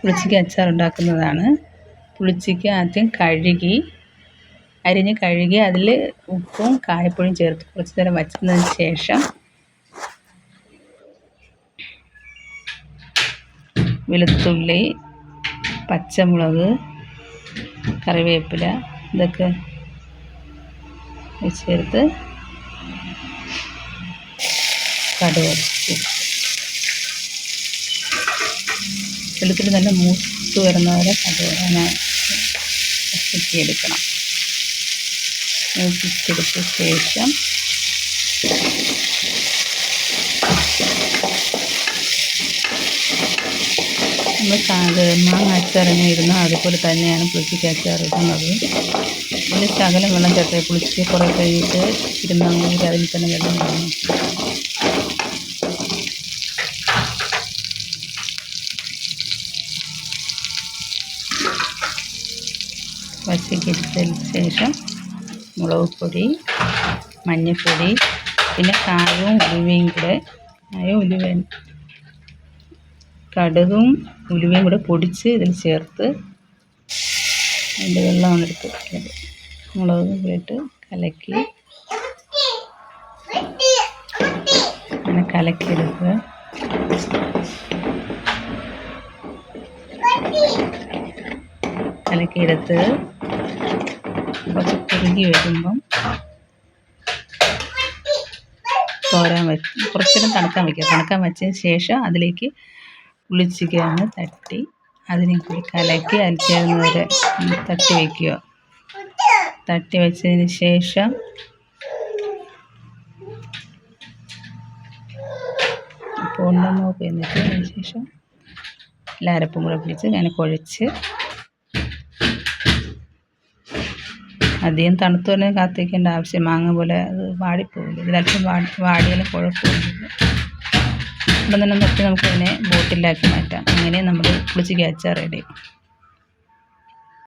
പുളിച്ചിക്ക അച്ചാർ ഉണ്ടാക്കുന്നതാണ് പുളിച്ചിക്ക ആദ്യം കഴുകി അരിഞ്ഞ് കഴുകി അതിൽ ഉപ്പും കായപ്പൊടിയും ചേർത്ത് കുറച്ച് നേരം വച്ചതിന് ശേഷം വെളുത്തുള്ളി പച്ചമുളക് കറിവേപ്പില ഇതൊക്കെ ചേർത്ത് കടുക് വെളുത്തുള്ളി നല്ല മൂത്ത് വരുന്ന വരെ കടുക് അതിനെ വഴറ്റിയെടുക്കണം മൂപ്പിച്ചെടുത്ത ശേഷം നമ്മൾ അത് മാങ്ങ അച്ചാറിന് ഇടുന്ന അതുപോലെ തന്നെയാണ് പുളിച്ചിക്ക് അച്ചാർ ഇടുന്നത് അതിൽ ശകലം വെള്ളം ചേർത്ത് പുളിച്ചിക്ക് കുറേ കഴിഞ്ഞിട്ട് ഇരുന്നാൽ അതിൽ തന്നെ വെള്ളം കാണും വശക്കിട്ടതിന് ശേഷം മുളക് പൊടി മഞ്ഞൾപ്പൊടി പിന്നെ കായവും ഉലുവയും കൂടെ കായവും ഉലുവ കടുകും ഉലുവയും കൂടെ പൊടിച്ച് ഇതിൽ ചേർത്ത് അതിന്റെ വെള്ളമാണ് എടുത്ത് വയ്ക്കുന്നത് മുളകും കൂടെ ഇട്ട് കലക്കി അങ്ങനെ കലക്കിയെടുക്കുക കലക്കിയെടുത്ത് കുറച്ച് കുറുകി വരുമ്പം തോരാൻ വെച്ച് കുറച്ചേരം തണുക്കാൻ വയ്ക്കുക. തണുക്കാൻ വെച്ചതിന് ശേഷം അതിലേക്ക് പുളിച്ചിക്കയാണ് തട്ടി. അതിനെ കൂടി കലക്കി അതിൽ വരെ തട്ടി വയ്ക്കുക. തട്ടി വെച്ചതിന് ശേഷം പൂർണ നോക്കി അതിന് ശേഷം എല്ലാരപ്പും കൂടെ പിടിച്ച് ഞാൻ കുഴച്ച് അധികം തണുത്ത് തന്നെ കാത്തിരിക്കേണ്ട ആവശ്യം മാങ്ങ പോലെ അത് വാടിപ്പോകില്ല ഇതിലല്പം വാടി വാടിയാലും കുഴപ്പമൊന്നുമില്ല ഇവിടെ തന്നെ നിർത്തി നമുക്കതിനെ ബോട്ടിലാക്കി മാറ്റാം. അങ്ങനെ നമ്മൾ പുളിച്ചിക്ക അച്ചാർ റെഡി